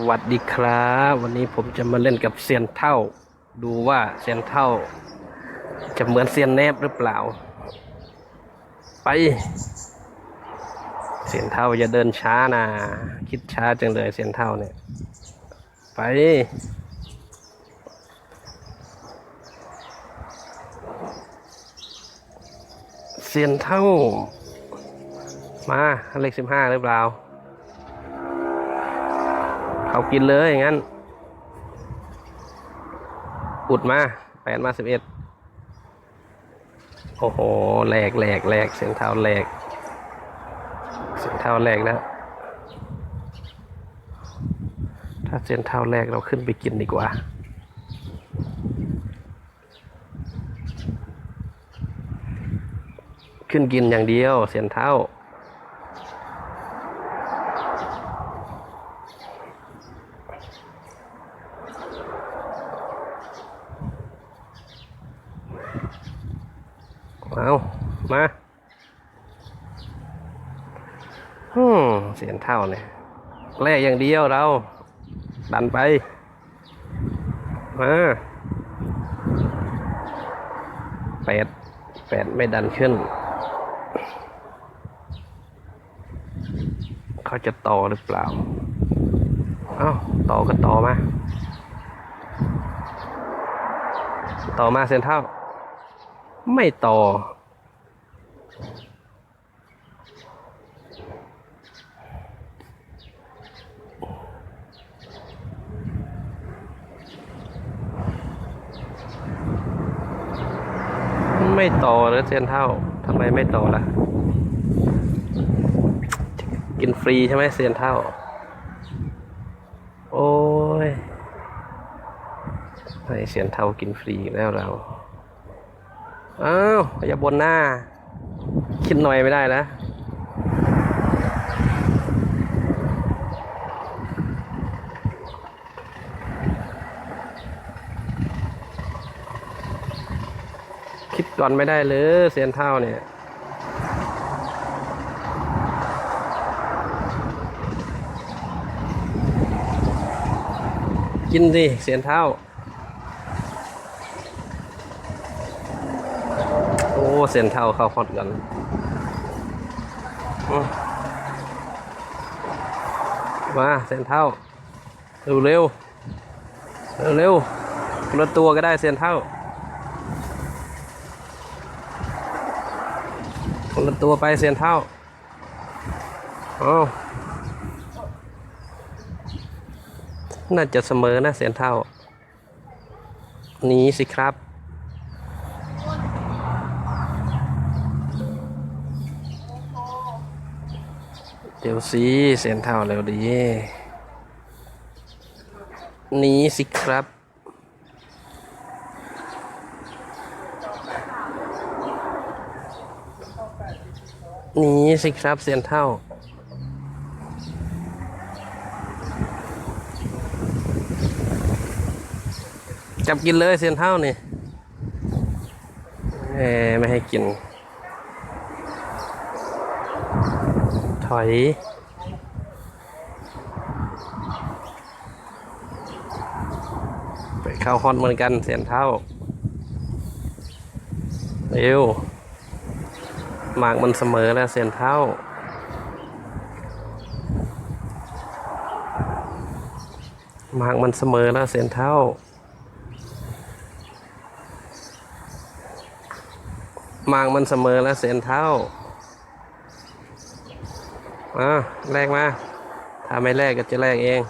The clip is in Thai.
สวัสดีครับ วันนี้ผมจะมาเล่นกับเซียนเท่า ดูว่าเซียนเท่า จะเหมือนเซียนแนบหรือเปล่า ไปเซียนเท่าอย่าเดินช้านะคิดช้าจังเลยเซียนเท่าเนี่ย ไป เซียนเท่า มาเลขสิบห้าหรือเปล่า เขากินเลยอย่างนั้น อุดมาแปดมาสิบเอ็ดโอ้โหแหลกแหลกแหลกเสียงเท้าแหลก เสียงเท้าแหลกแล้ว ถ้าเสียงเท้าแหลกเราขึ้นไปกินดีกว่าขึ้นกินอย่างเดียวเสียงเท้า เอามาฮึเสียนเท่าเนี่ยแลกอย่างเดียวเรา ดันไป มาแปดแปดไม่ดันขึ้น เขาจะต่อหรือเปล่า เอ้า ต่อก็ต่อมา ต่อมาเซนเท่า ไม่ต่อ ไม่ต่อเลยเซียนเท่าทำไมไม่ต่อล่ะ กินฟรีใช่ไหมเซียนเท่า โอ้ยให้เซียนเท่ากินฟรีแล้วเรา อ้าวอย่าบนหน้า คิดหน่อยไม่ได้นะคิดก่อนไม่ได้เลยเซียนเท่าเนี่ยกินสิเสียนเท่า โอ้ เสียนเท่าเข้าฮอตกันมาเสียนเท่าเร็วเร็วเร็วเร็วคนละตัวก็ได้เสียนเท่าคนละตัวไปเสียนเท่าอ๋อน่าจะเสมอนะเสียนเท่า นี้สิครับ เดี๋ยวสิเสียนเท่าเร็วดีหนีสิครับหนีสิครับเสียนเท่า จับกินเลยเสียนเท่านี่เอไม่ให้กิน ถอย ไปเข้าฮอตเหมือนกันเสียนเท่า เร็วหมากมันเสมอแล้วเสียนเท่าหมากมันเสมอแล้วเสียนเท่าหมากมันเสมอแล้วเสียนเท่า อะแลกมา ถ้าไม่แลกก็จะแลกเอง